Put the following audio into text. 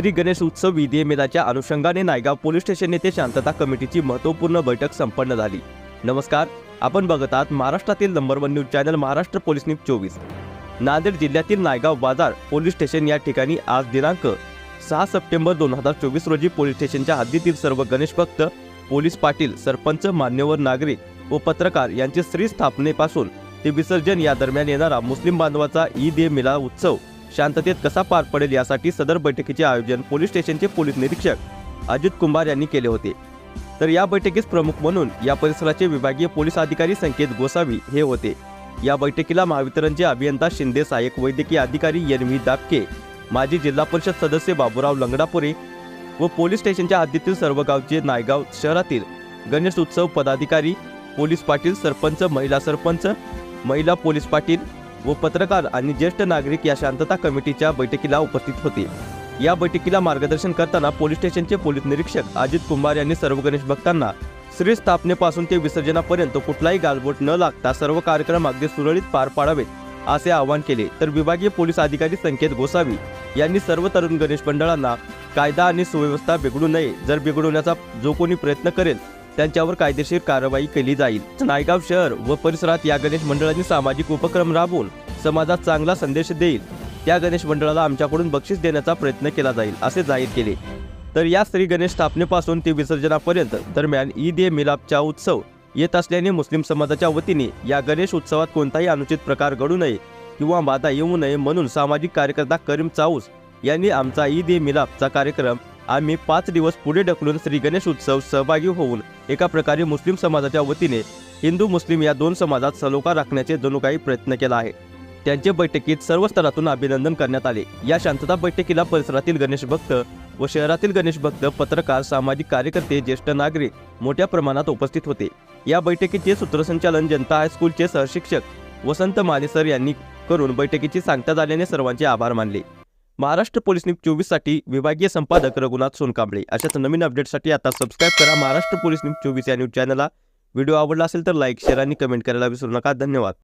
श्री गणेश उत्सव विधी अनुषंगाने नायगाव पोलीस स्टेशन येथे शांतता कमिटीची महत्त्वपूर्ण बैठक संपन्न झाली. नमस्कार आपण बघत आहात महाराष्ट्रातील number one news channel Maharashtra police news चोवीस. नांदेड जिल्ह्यातील नायगाव बाजार पोलीस स्टेशन या ठिकाणी आज दिनांक सहा सप्टेंबर दोन हजार चोवीस रोजी पोलीस स्टेशनच्या हद्दीतील सर्व गणेश भक्त पोलीस पाटील सरपंच मान्यवर नागरिक व पत्रकार यांचे श्री स्थापनेपासून ते विसर्जन या दरम्यान येणारा मुस्लिम बांधवाचा ईद ए मिला उत्सव शांततेत कसा पार पडेल यासाठी सदर बैठकीचे आयोजन पोलीस स्टेशनचे पोलीस निरीक्षक अजित कुंभार यांनी केले होते. तर या बैठकीस प्रमुख म्हणून या परिसराचे विभागीय पोलीस अधिकारी संकेत गोसावी हे होते. या बैठकीला महावितरणचे अभियंता शिंदे सहाय्यक वैद्यकीय अधिकारी एन व्ही दापके माजी जिल्हा परिषद सदस्य बाबूराव लंगडापुरे व पोलीस स्टेशनच्या हद्दीतील सर्व गावचे नायगाव शहरातील गणेश उत्सव पदाधिकारी पोलीस पाटील सरपंच महिला सरपंच महिला पोलीस पाटील व पत्रकार आणि ज्येष्ठ नागरिक या शांतता कमिटीच्या बैठकीला उपस्थित होते. या बैठकीला मार्गदर्शन करताना पोलीस स्टेशनचे पोलीस निरीक्षक अजित कुंभार यांनी सर्व गणेश भक्तांना श्री स्थापनेपासून ते विसर्जनापर्यंत कुठलाही गालबोट न लागता सर्व कार्यक्रम अगदी सुरळीत पार पाडावेत असे आवाहन केले. तर विभागीय पोलीस अधिकारी संकेत गोसावी यांनी सर्व तरुण गणेश मंडळांना कायदा आणि सुव्यवस्था बिघडू नये. जर बिघडवण्याचा जो कोणी प्रयत्न करेल त्यांच्यावर कायदेशीर कारवाई केली जाईल. नायगाव शहर व परिसरात या गणेश मंडळांनी सामाजिक उपक्रम राबवून समाजात चांगला संदेश देईल. त्या गणेश मंडळाला आमच्याकडून बक्षीस देण्याचा प्रयत्न केला जाईल असे जाहीर केले. तर या श्री गणेश स्थापनेपासून ते विसर्जनापर्यंत दरम्यान ईद ए मिलापचा उत्सव येत असल्याने मुस्लिम समाजाच्या वतीने या गणेश उत्सवात कोणताही अनुचित प्रकार घडू नये किंवा बाधा येऊ नये म्हणून सामाजिक कार्यकर्ता करीम चाऊस यांनी आमचा ईद ए मिलापचा कार्यक्रम आम्ही पाच दिवस पुढे ढकलून श्री गणेश उत्सव सहभागी होऊन एका प्रकारे मुस्लिम समाजाच्या वतीने हिंदू मुस्लिम या दोन समाजात सलोखा राखण्याचे जणू काही प्रयत्न केला आहे. त्यांचे बैठकीत सर्व स्तरातून अभिनंदन करण्यात आले. या शांतता बैठकीला परिसरातील गणेश भक्त व शहरातील गणेश भक्त पत्रकार सामाजिक कार्यकर्ते ज्येष्ठ नागरिक मोठ्या प्रमाणात उपस्थित होते. या बैठकीचे सूत्रसंचालन जनता हायस्कूलचे सहशिक्षक वसंत मालेसर यांनी करून बैठकीची सांगता झाल्याने सर्वांचे आभार मानले. महाराष्ट्र पोलीस न्यूज चोवीससाठी विभागीय संपादक रघुनाथ सोनकांबळे. अशाच नवीन अपडेटसाठी आता सबस्क्राईब करा महाराष्ट्र पोलीस न्यूज चोवीस या न्यूज चॅनलला. व्हिडिओ आवडला असेल तर लाईक शेअर आणि कमेंट करायला विसरू नका. धन्यवाद.